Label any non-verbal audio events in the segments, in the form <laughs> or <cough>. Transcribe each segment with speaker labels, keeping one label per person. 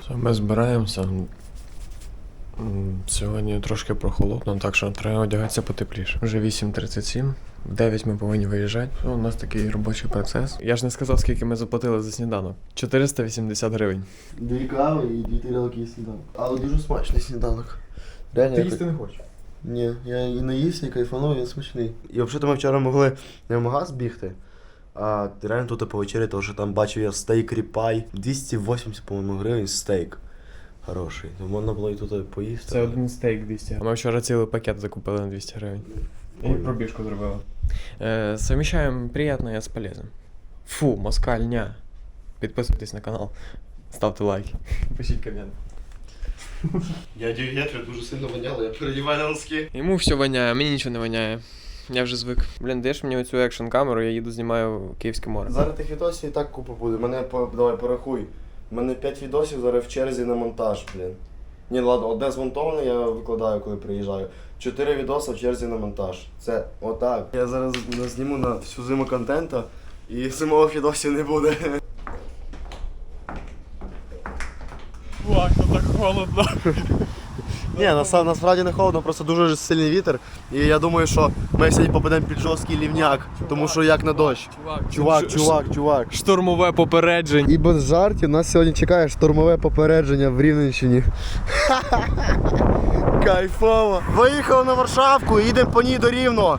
Speaker 1: Все, Ми збираємося. Сьогодні трошки прохолодно, так що треба одягатися потепліше. Вже 8.37, в 9 ми повинні виїжджати. Ну, У нас такий робочий процес. Я ж не сказав, скільки ми заплатили за сніданок. 480 гривень.
Speaker 2: Дві кави і дві тарілки сніданок. Але дуже смачний сніданок. Реально, я
Speaker 1: не хочеш?
Speaker 2: Ні, я і наївся, і кайфанув, він смачний. І взагалі ми вчора могли не в магаз бігти, а реально тут повечеряти, тому що там бачив я стейк ріпай. 280, по-моєму, гривень стейк. Хороший. То можна було і тут поїсти.
Speaker 1: Це один стейк 200. А ми вчора цілий пакет закупили на 200 гривень. І пробіжку зробили. Е, совмещаємо приємне з полезним. Фу, москальня. Підписуйтесь на канал, ставте лайки. Пишіть комент.
Speaker 2: Я дієтри дуже сильно воняло, я передіваю на носки.
Speaker 1: Йому все воняє, а мені нічого не воняє. Я вже звик. Блін, даєш мені оцю екшн камеру, я їду знімаю Київське море.
Speaker 2: Зараз тих відосів і так купа буде. Мене по, давай порахуй. У мене 5 відосів зараз в черзі на монтаж, блін. Ні, ладно, одне змонтоване я викладаю, коли приїжджаю. Чотири відоси в черзі на монтаж. Це отак. Я зараз зніму на всю зиму контента і <laughs> зимових відосів не буде.
Speaker 1: Ладно, так холодно. <laughs>
Speaker 2: Ні, насправді, насправді не холодно, просто дуже сильний вітер. І я думаю, що ми сьогодні попадемо під жорсткий лівняк, тому що як на дощ. Чувак, чувак, чувак.
Speaker 1: Штурмове попередження.
Speaker 2: І без жартів нас сьогодні чекає штурмове попередження в Рівненщині. <laughs> Кайфово. Виїхали на Варшавку, їдемо по ній до Рівного.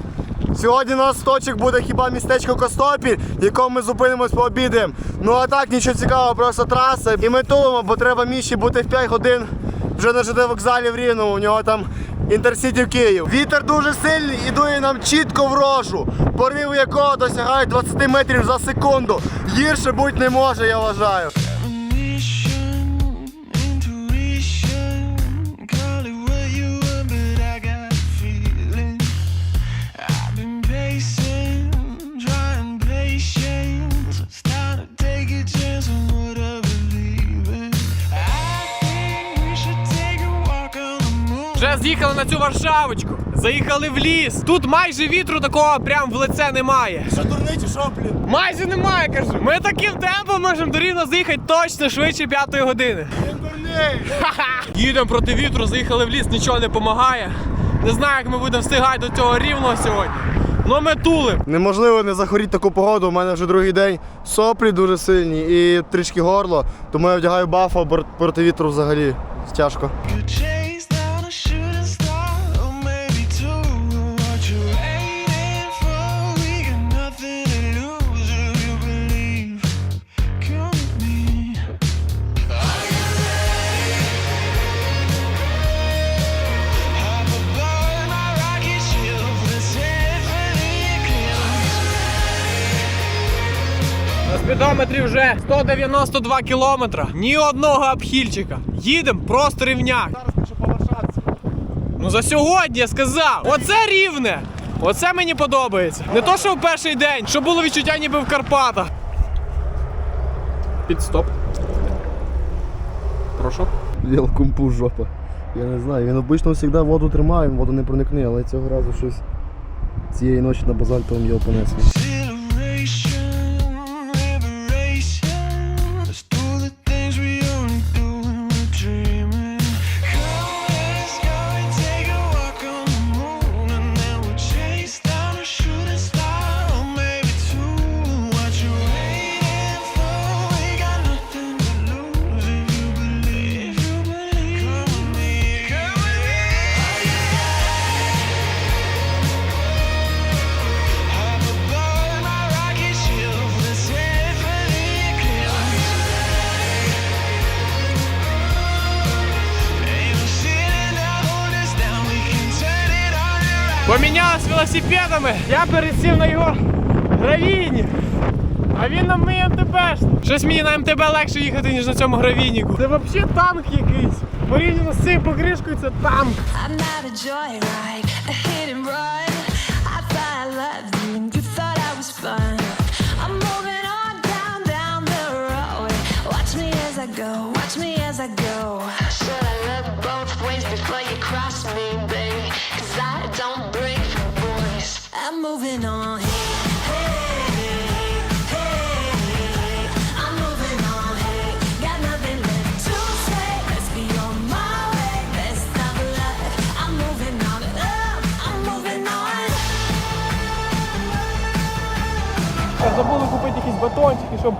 Speaker 2: Сьогодні у нас точок буде хіба містечко Костопіль, в якому ми зупинимось пообідаємо. Ну а так нічого цікавого, просто траса. І ми тулимо, бо треба міші бути в 5 годин вже на ЖД вокзалі в Рівному. У нього там інтерсіті в Київ. Вітер дуже сильний і дує нам чітко в рожу, пориви якого досягають 20 метрів за секунду. Гірше бути не може, я вважаю.
Speaker 1: З'їхали на цю Варшавочку. Заїхали в ліс. Тут майже вітру такого прям в лице немає.
Speaker 2: Що дурниці, що, блін?
Speaker 1: Майже немає, кажу. Ми таким темпом можемо до Рівна заїхати точно швидше п'ятої години. Ха-ха. Їдемо проти вітру, заїхали в ліс, нічого не допомагає. Не знаю, як ми будемо встигати до цього рівного сьогодні. Ну ми тулим.
Speaker 2: Неможливо не захворіти таку погоду. У мене вже другий день соплі дуже сильні і трішки горло. Тому я вдягаю бафа проти вітру взагалі. Тяжко.
Speaker 1: На спідометрі вже 192 кілометра. Ні одного обхільчика. Їдемо просто рівняк. Ну за сьогодні я сказав. Оце рівне. Оце мені подобається. Не то, що в перший день, що було відчуття ніби в Карпатах. Підстоп. Прошу.
Speaker 2: Діл кумпу жопа. Я не знаю, він обично завжди воду тримає, воду не проникне, але цього разу щось цієї ночі на базальтовому його понесло.
Speaker 1: Помінялись велосипедами. Я пересів на його гравійні. А він на мій МТБ. Щось мені на МТБ легше їхати, ніж на цьому гравійніку. Це взагалі танк якийсь. Порівняно з цією покришкою це танк.
Speaker 3: I'm not a joyride, moving on. Забули купити якісь батончики,
Speaker 1: щоб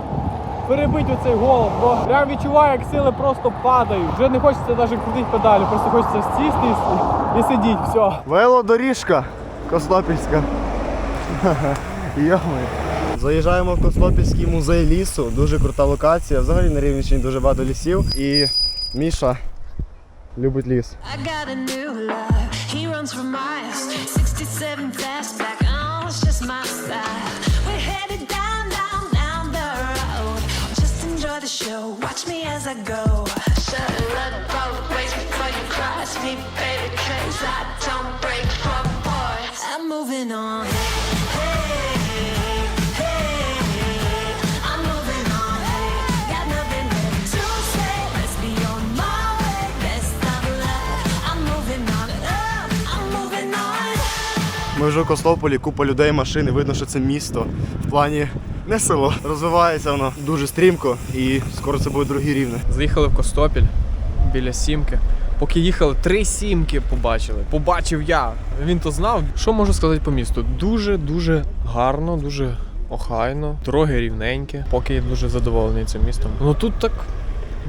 Speaker 1: перебити оцей голод, бо прям відчуваю, як сили просто падають. Вже не хочеться навіть крутити педалі, просто хочеться сісти і сидіти. Все.
Speaker 2: Велодоріжка Костопільська. Йоми. Заїжджаємо в Костопільський музей лісу. Дуже крута локація. Взагалі на Рівненщині дуже багато лісів. І Міша любить ліс.
Speaker 3: I got a
Speaker 2: Ми вже у Костополі, купа людей, машин, і видно, що це місто. В плані не село. Розвивається воно дуже стрімко і скоро це буде другі рівне.
Speaker 1: Заїхали в Костопіль біля сімки. Поки їхали, три сімки побачили. Побачив я. Він то знав. Що можу сказати по місту? Дуже дуже гарно, дуже охайно, дороги рівненькі. Поки я дуже задоволений цим містом. Ну тут так.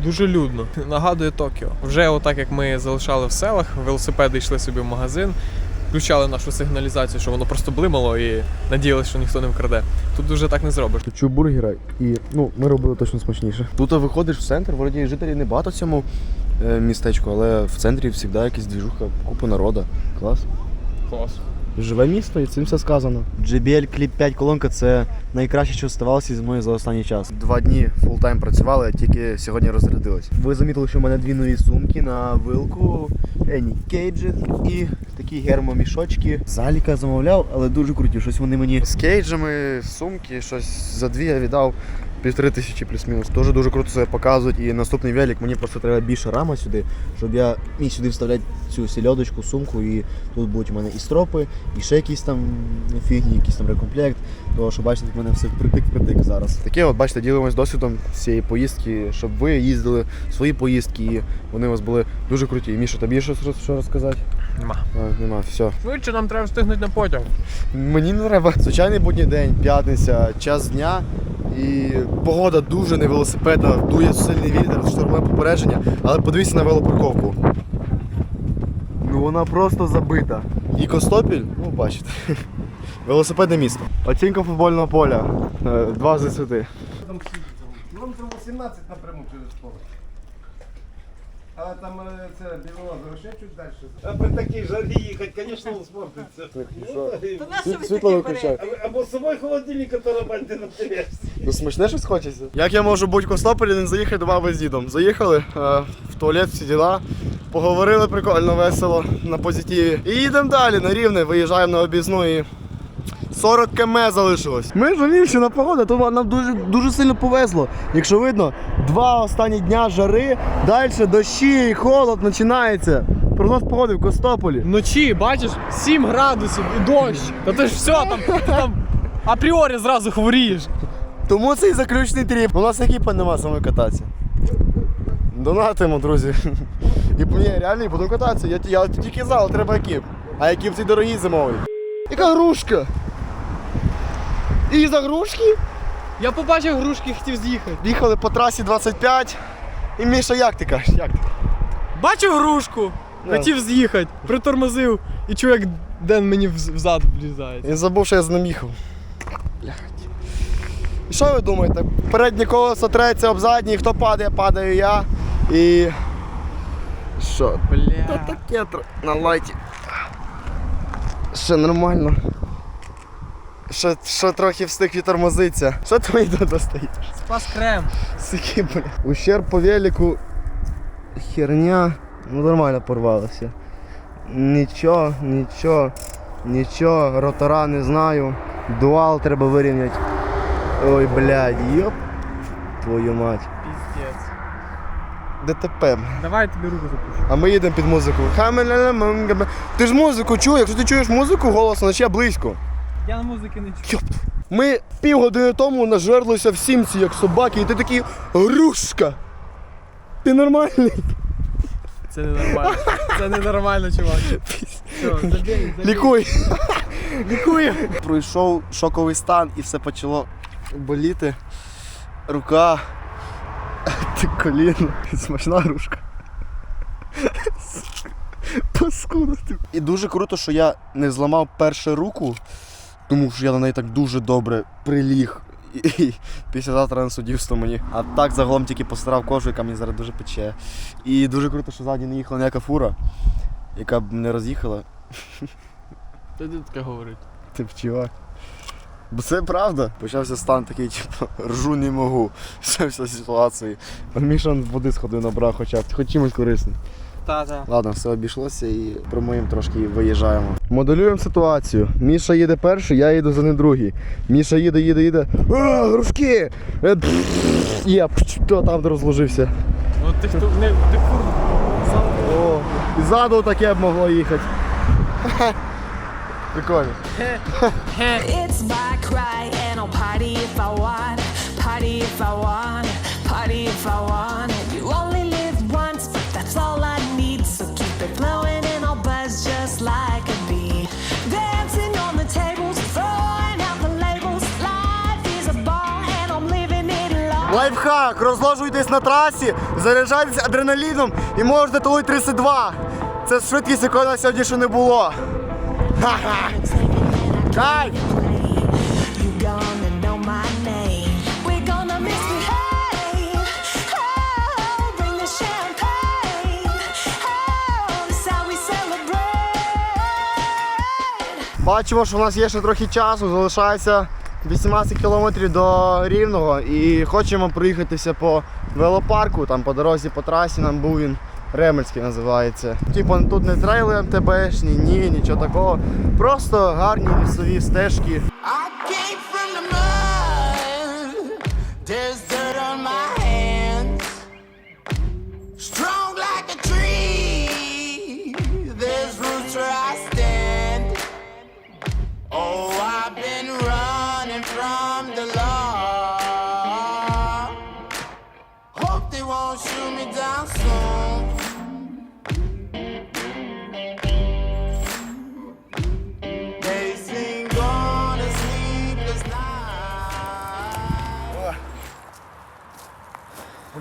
Speaker 1: Дуже людно. Нагадує Токіо. Вже отак як ми залишали в селах, велосипеди йшли собі в магазин, включали нашу сигналізацію, що воно просто блимало і надіялися, що ніхто не вкраде. Тут дуже так не зробиш.
Speaker 2: Хочу бургера і ну, ми робили точно смачніше. Тут виходиш в центр, вроді жителів не багато в цьому е, містечку, але в центрі завжди якась двіжуха, купа народу. Клас.
Speaker 1: Клас.
Speaker 2: Живе місто і цим все сказано. JBL Clip 5 колонка це найкраще, що ставалося зі мною за останній час. Два дні фултайм працювали, а тільки сьогодні розрядились. Ви замітили, що в мене дві нові сумки на вилку Ені Кейджі і такі гермомішочки. Заліка замовляв, але дуже круті. Щось вони мені з кейджами, сумки, щось за дві я віддав. Півтори тисячі плюс-мінус. Дуже дуже круто себе показують. І наступний велик мені просто треба більше рама сюди, щоб я міг сюди вставляти цю сільодочку, сумку. І тут будуть у мене і стропи, і ще якісь там фігні, якийсь там рекомплект. Тому що бачите, в мене все впритик-притик зараз. Таке, от бачите, ділимось досвідом цієї поїздки, щоб ви їздили в свої поїздки, і вони у вас були дуже круті. Міша, тобі щось що розказати?
Speaker 1: Нема.
Speaker 2: А, нема, все.
Speaker 1: Швидше нам треба встигнути на потяг.
Speaker 2: Мені не треба. Звичайний будній день, п'ятниця, час дня. І погода дуже не велосипедна, дує сильний вітер, штормове попередження, але подивіться на велопарковку. Ну вона просто забита. І Костопіль, ну бачите. <laughs> Велосипедне місто. Оцінка футбольного поля. 2 з 10.
Speaker 4: Там 18 напряму через поле. А там е, це білорозово ще чуть далі. А при такій жарі їхати, звісно, успортиться.
Speaker 2: Світло виключай.
Speaker 4: Або з собою холодильник, оторвати на тележці.
Speaker 2: Ну смачне щось хочеться. Як я можу бути в Костополі, не заїхати до баби з дідом? Заїхали е, в туалет, всі діла, поговорили прикольно, весело, на позитиві. І їдемо далі на рівне, виїжджаємо на об'їзну і 40 км залишилось. Ми Жолівщина погода, то нам дуже, дуже сильно повезло. Якщо видно, два останні дня жари, далі дощі, холод починається. Прогноз погоди в Костополі.
Speaker 1: Вночі, бачиш, 7 градусів і дощ. Та ти ж все, там, ти там апріорі зразу хворієш.
Speaker 2: Тому це і заключний тріп. У нас екіпа нема саме кататися. Донатимо, друзі. І ні, реально буду кататися. Я, я тільки зал, треба екіп. А екіп цей дорогий зимовий. Яка грушка? І за грушки
Speaker 1: Я побачив грушки, хотів з'їхати.
Speaker 2: їхали по трасі 25. І Міша, як ти кажеш? Як ти?
Speaker 1: Бачив грушку,
Speaker 2: Да.
Speaker 1: хотів з'їхати, притормозив і чую, як Ден мені вз- взад влізає.
Speaker 2: Він забув, що я з ним їхав. Блядь. І що ви думаєте? Переднє колесо треться об задній, хто падає, падаю я. І. Що? Та таке тр- на лайті. Ще нормально. Ще, ще трохи встиг відтормозитися. Що твої тут достаєш?
Speaker 1: Спас крем.
Speaker 2: Сики, бля. Ущерб по велику. Херня. Ну нормально порвалося. Нічого, нічого, нічого, ротора не знаю. Дуал треба вирівняти. Ой, блядь, йоп. Твою мать.
Speaker 1: Піздець.
Speaker 2: ДТП.
Speaker 1: Давай я тобі руку запущу.
Speaker 2: А ми їдемо під музику. Ти ж музику чуєш, якщо ти чуєш музику голосно, значить я близько.
Speaker 1: Я на музики не чую.
Speaker 2: Йоп. Ми півгодини тому нажерлися в сімці, як собаки, і ти такий грушка. Ти нормальний?
Speaker 1: Це не нормально. Це не нормально, чувак. Все, <laughs> забей, забей.
Speaker 2: Лікуй. Лікуй. Пройшов шоковий стан і все почало боліти. рука, ти коліно, смачна грушка. Паскуда ти. І дуже круто, що я не зламав першу руку, тому що я на неї так дуже добре приліг. І після завтра на суддівство мені. А так загалом тільки постарав кожу, яка мені зараз дуже пече. І дуже круто, що ззаді не їхала ніяка фура, яка б не роз'їхала.
Speaker 1: Та ти таке говорить.
Speaker 2: Ти б чувак. Бо це правда. Почався стан такий, типу, ржу не можу. Це вся ситуація. Міша води сходив набрав, хоча б хоч чимось корисним.
Speaker 1: Та-та.
Speaker 2: Ладно, все обійшлося і промоїм трошки виїжджаємо. Моделюємо ситуацію. Міша їде перший, я їду за ним другий. Міша їде, їде, їде. А, грушки! Е, Я пф, то там розложився.
Speaker 1: Ну ти хто не ти фур.
Speaker 2: О, і ззаду таке б могло їхати. Прикольно.
Speaker 3: It's my cry, and I'll party if I want. Party if I want. Party if I want.
Speaker 2: Лайфхак, розложуйтесь на трасі, заряджайтесь адреналіном і можете тулити 32. Це швидкість, якої на сьогодні ще не було. Ха-ха! Кайф! Бачимо, що в нас є ще трохи часу, залишається 18 кілометрів до Рівного і хочемо проїхатися по велопарку, там по дорозі, по трасі нам був він. Ремельський називається. Типу тут не трейли МТБшні, ні, нічого такого. Просто гарні лісові стежки.
Speaker 5: I came from the mud.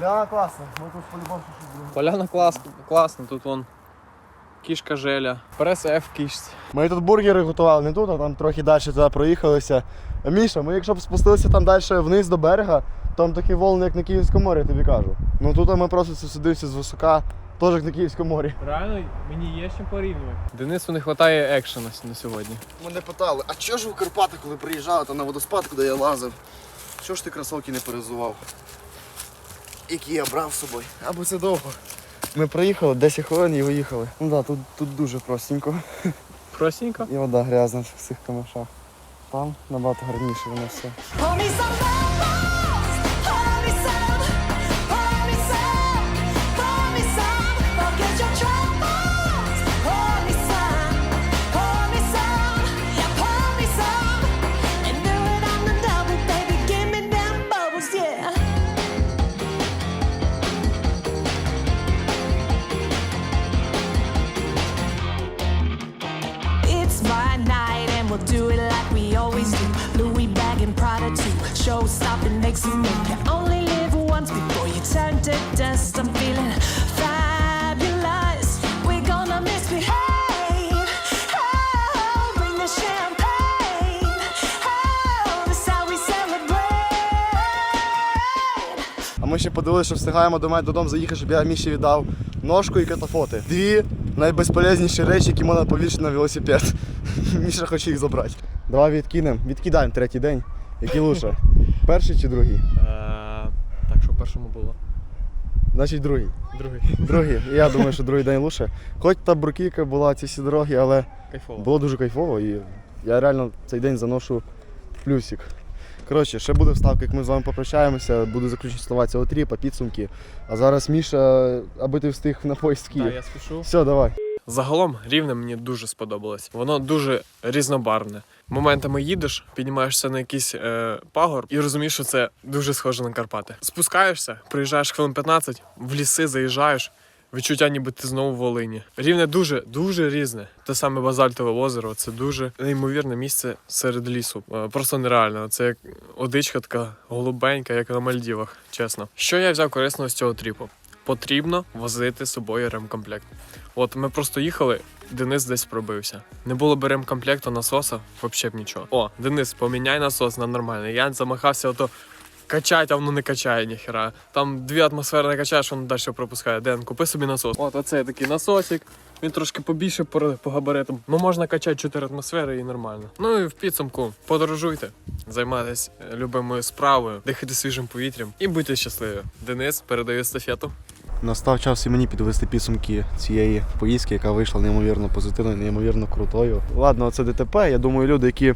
Speaker 2: Поляна класна, ми тут по-любому щось будемо.
Speaker 1: Поляна класно, класно, тут вон кішка желя. Прес F кішці.
Speaker 2: Ми тут бургери готували не тут, а там трохи далі туди проїхалися. Міша, ми якщо б спустилися там далі вниз до берега, там такі волни, як на Київському морі, я тобі кажу. Ну тут ми просто сидився з висока, теж як на Київському морі.
Speaker 1: Реально, мені є з чим порівнювати. Денису не вистачає екшена на сьогодні.
Speaker 2: Мене питали, а чого ж ви в Карпати, коли приїжджали там на водоспад, куди я лазив? Чого ж ти кросовки не перезував? Які я брав з собою? Або це довго. Ми проїхали 10 хвилин і виїхали. Ну так, да, тут, тут дуже простенько.
Speaker 1: Простенько.
Speaker 2: І вода грязна в цих камешах. Там набагато гарніше воно все.
Speaker 3: We'll do it like we always do. Louis bag and Prada too. Show stopping makes you move. You only live once before you turn to dust. I'm feeling fabulous. We're gonna misbehave. Oh. Oh,
Speaker 2: ми ще подивилися, що встигаємо до мене додому заїхати, щоб я Міші віддав ножку і катафоти. Дві найбезполезніші речі, які можна повішати на велосипед. <laughs> Міша хоче їх забрати. Давай відкинемо. Відкидаємо третій день. Який лучше? <laughs> Перший чи другий?
Speaker 1: Е, так, що першому було?
Speaker 2: Значить другий.
Speaker 1: Другий. <laughs>
Speaker 2: Другий. Я думаю, що другий день лучше. Хоч та бруківка була ці всі дороги, але
Speaker 1: Кайфово.
Speaker 2: було дуже кайфово і я реально цей день заношу в плюсик. Коротше, ще буде вставка, як ми з вами попрощаємося, буде заключені слова цього тріпа, підсумки. А зараз Міша, аби ти встиг на поїзд в Київ.
Speaker 1: Так, я спішу.
Speaker 2: Все, давай.
Speaker 1: Загалом рівне мені дуже сподобалось. Воно дуже різнобарвне. Моментами їдеш, піднімаєшся на якийсь е, пагор і розумієш, що це дуже схоже на Карпати. Спускаєшся, приїжджаєш хвилин 15, в ліси заїжджаєш, Відчуття, ніби ти знову в Волині. Рівне дуже, дуже різне. Те саме базальтове озеро. Це дуже неймовірне місце серед лісу. Е, Просто нереально. Це як одичка така голубенька, як на Мальдівах, чесно. Що я взяв корисного з цього тріпу? Потрібно возити з собою ремкомплект. От ми просто їхали, Денис десь пробився. Не було би ремкомплекту насоса, взагалі б нічого. О, Денис, поміняй насос на нормальний. Я замахався, ото качать, а воно не качає ніхера. Там дві атмосфери не качаєш, воно далі пропускає. Ден, купи собі насос. От оцей такий насосик. Він трошки побільше по, по габаритам. Ну можна качати 4 атмосфери і нормально. Ну і в підсумку подорожуйте, займайтесь е, любимою справою, дихайте свіжим повітрям і будьте щасливі. Денис передає естафету.
Speaker 2: Настав час і мені підвести підсумки цієї поїздки, яка вийшла неймовірно позитивною, неймовірно крутою. Ладно, це ДТП. Я думаю, люди, які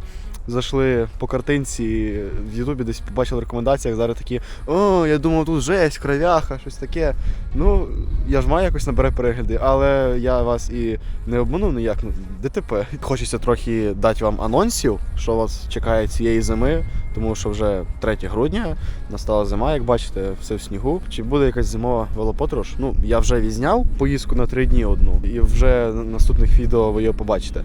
Speaker 2: зайшли по картинці в Ютубі, десь побачили в рекомендаціях, зараз такі: о, я думав, тут жесть, кровяха, щось таке. Ну, я ж маю якось набере перегляди, але я вас і не обманув ніяк. Ну, ДТП. Хочеться трохи дати вам анонсів, що вас чекає цієї зими, тому що вже 3 грудня настала зима, як бачите, все в снігу. Чи буде якась зимова велоподорож? Ну, я вже візняв поїздку на 3 дні одну, і вже на наступних відео ви її побачите.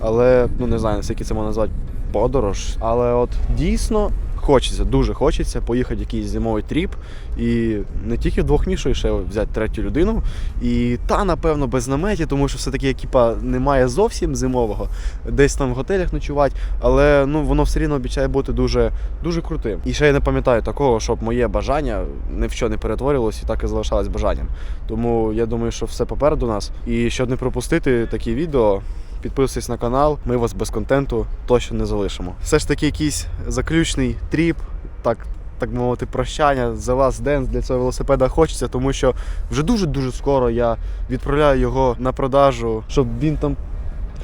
Speaker 2: Але ну не знаю, наскільки це можна назвати подорож. Але от дійсно хочеться, дуже хочеться поїхати якийсь зимовий тріп. І не тільки вдвох мішою ще взяти третю людину. І та, напевно, без наметі, тому що все-таки екіпа немає зовсім зимового, десь там в готелях ночувати, але ну воно все рівно обіцяє бути дуже, дуже крутим. І ще я не пам'ятаю такого, щоб моє бажання ні в що не перетворювалося і так і залишалось бажанням. Тому я думаю, що все попереду нас. І щоб не пропустити такі відео, підписуйтесь на канал, ми вас без контенту точно не залишимо. Все ж таки, якийсь заключний тріп, так. Так мовити, прощання The Last Dance для цього велосипеда хочеться, тому що вже дуже-дуже скоро я відправляю його на продажу, щоб він там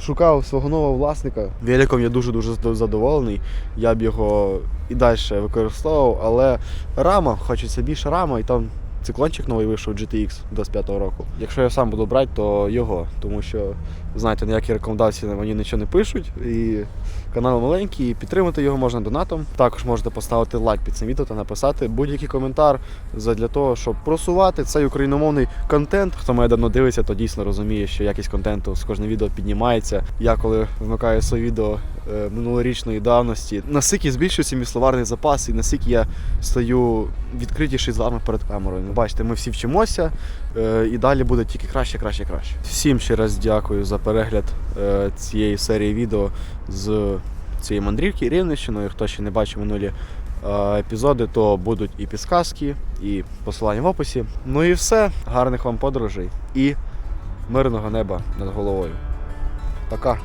Speaker 2: шукав свого нового власника. Великом я дуже-дуже задоволений. Я б його і далі використовував, але рама, хочеться більше рама, і там циклончик новий вийшов GTX 25-го року. Якщо я сам буду брати, то його, тому що, знаєте, ніякі рекомендації мені нічого не пишуть. І канал маленький, і підтримати його можна донатом. Також можете поставити лайк під цим відео та написати будь-який коментар для того, щоб просувати цей україномовний контент. Хто мене давно дивиться, то дійсно розуміє, що якість контенту з кожним відео піднімається. Я коли вмикаю своє відео минулорічної давності, наскільки збільшується мій словарний запас, і наскільки я стаю відкритіший з вами перед камерою. Бачите, ми всі вчимося, е, і далі буде тільки краще, краще, краще. Всім ще раз дякую за перегляд е, цієї серії відео з цієї мандрівки Рівненщиною. Хто ще не бачив минулі е, епізоди, то будуть і підсказки, і посилання в описі. Ну і все. Гарних вам подорожей і мирного неба над головою. Пока.